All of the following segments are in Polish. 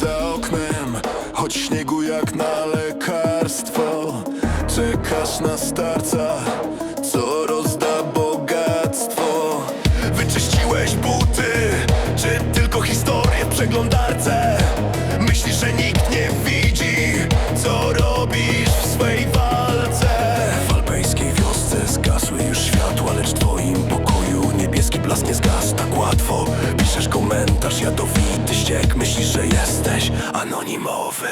za oknem Choć śniegu jak na lekarstwo Czekasz na starca, co rozda bogactwo Wyczyściłeś buty, czy tylko historię w przeglądarce? Myślisz, że nikt nie widzi, co robisz w swej walce? W alpejskiej wiosce zgasły już światła, lecz w twoim pokoju niebieski blask nie zgasł tak łatwo Piszesz komentarz, ja to widzę ściek, myślisz, że jesteś anonimowy?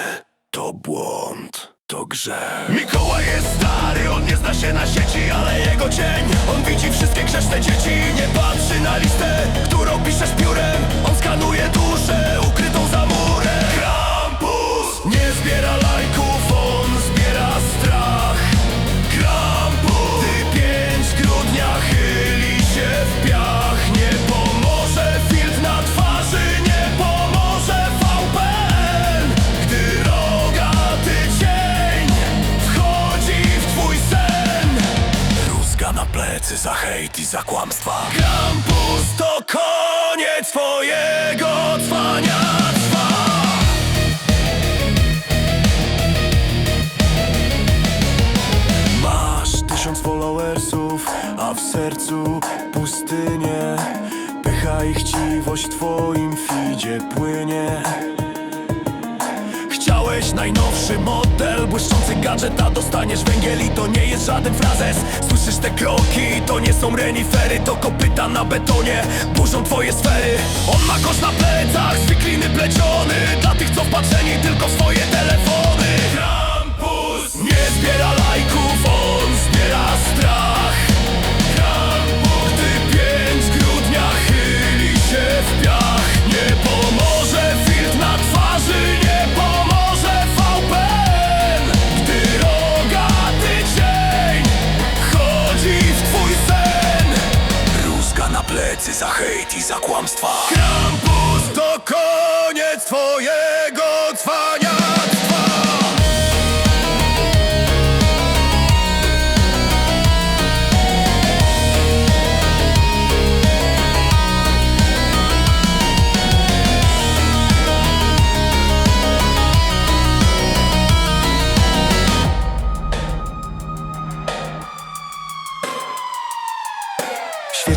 To błąd, to grzech. Mikołaj jest stary, on nie zna się na sieci, ale jego cień. On widzi wszystkie grzeszne dzieci, nie patrzy na listę, którą piszesz piórem plecy za hejt i za kłamstwa. Krampus to koniec twojego cwaniactwa Masz tysiąc followersów, a w sercu pustynię Pycha i chciwość w twoim feedzie płynie Najnowszy model, błyszczący gadżet, a dostaniesz węgiel i to nie jest żaden frazes. Słyszysz te kroki, to nie są renifery, to kopyta na betonie. Burzą twoje sfery, on ma kosz na plecach, z pleciony. Dla tych, co wpatrzeni tylko w swoje telefony za hejt i za kłamstwa. Krampus to koniec twojego cwaniactwa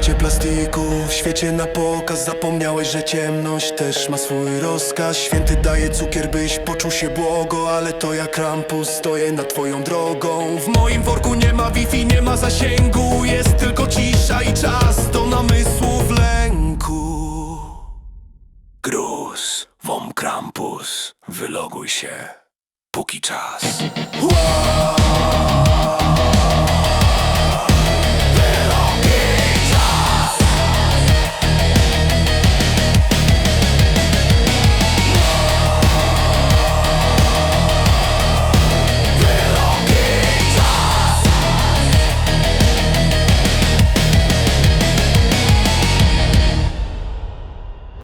świecie plastiku, w świecie na pokaz. Zapomniałeś, że ciemność też ma swój rozkaz. Święty daje cukier, byś poczuł się błogo Ale to jak Krampus, stoję nad twoją drogą. W moim worku nie ma Wi-Fi, nie ma zasięgu. Jest tylko cisza i czas do namysłów lęku. Gruz, wom Krampus, wyloguj się, póki czas!